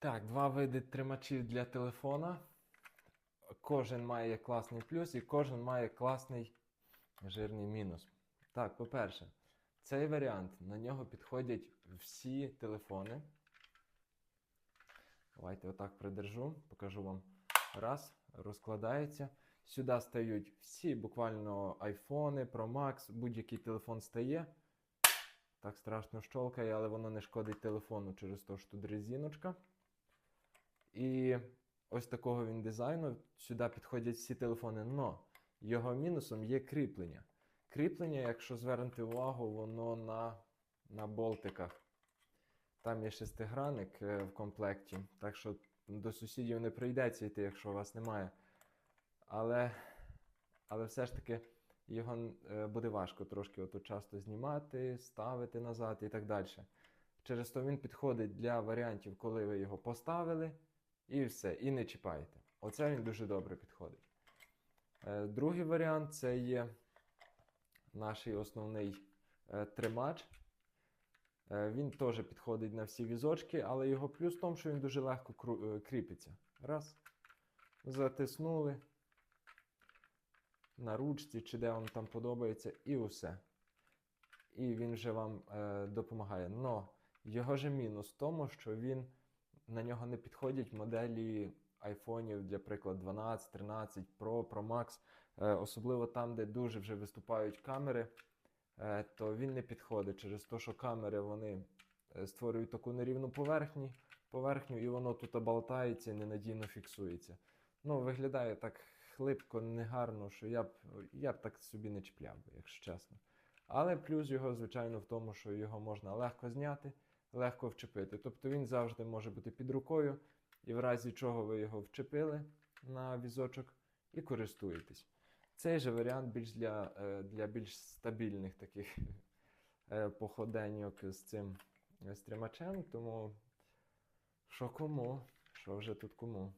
Так, два види тримачів для телефона. Кожен має класний плюс і кожен має класний жирний мінус. Так, по-перше, цей варіант на нього підходять всі телефони. Давайте отак придержу, покажу вам. Раз, розкладається. Сюди стають всі буквально айфони, Pro Max, будь-який телефон стає. Так страшно щолкає, але воно не шкодить телефону через те, що тут резиночка. І ось такого він дизайну. Сюди підходять всі телефони. Но його мінусом є кріплення. Кріплення, якщо звернути увагу, воно на, на болтиках. Там є шестигранник е, в комплекті, так що до сусідів не прийдеться йти, якщо у вас немає. Але, але все ж таки його е, буде важко трошки ото часто знімати, ставити назад і так далі. Через то він підходить для варіантів, коли ви його поставили, і все, і не чіпаєте. Оце він дуже добре підходить. Е, Другий варіант це є наш основний е, тримач. Е, Він теж підходить на всі візочки, але його плюс в тому, що він дуже легко кріпиться. Раз. Затиснули на ручці, чи де вам там подобається, і усе. І він вже вам е, допомагає. Но його же мінус в тому, що він на нього не підходять моделі айфонів, для прикладу, 12, 13 Pro, Pro Max, особливо там, де дуже вже виступають камери, е, то він не підходить через те, що камери вони е, створюють таку нерівну поверхню, поверхню, і воно тут болтається і ненадійно фіксується. Ну, виглядає так хлипко, негарно, що я б, я б так собі не чіпляв якщо чесно. Але плюс його, звичайно, в тому, що його можна легко зняти, легко вчепити. Тобто він завжди може бути під рукою, і в разі чого ви його вчепили на візочок і користуєтесь. Цей же варіант більш для, е, для більш стабільних таких е, походеньок з цим стрімачем, стримачем, тому що кому, що вже тут кому.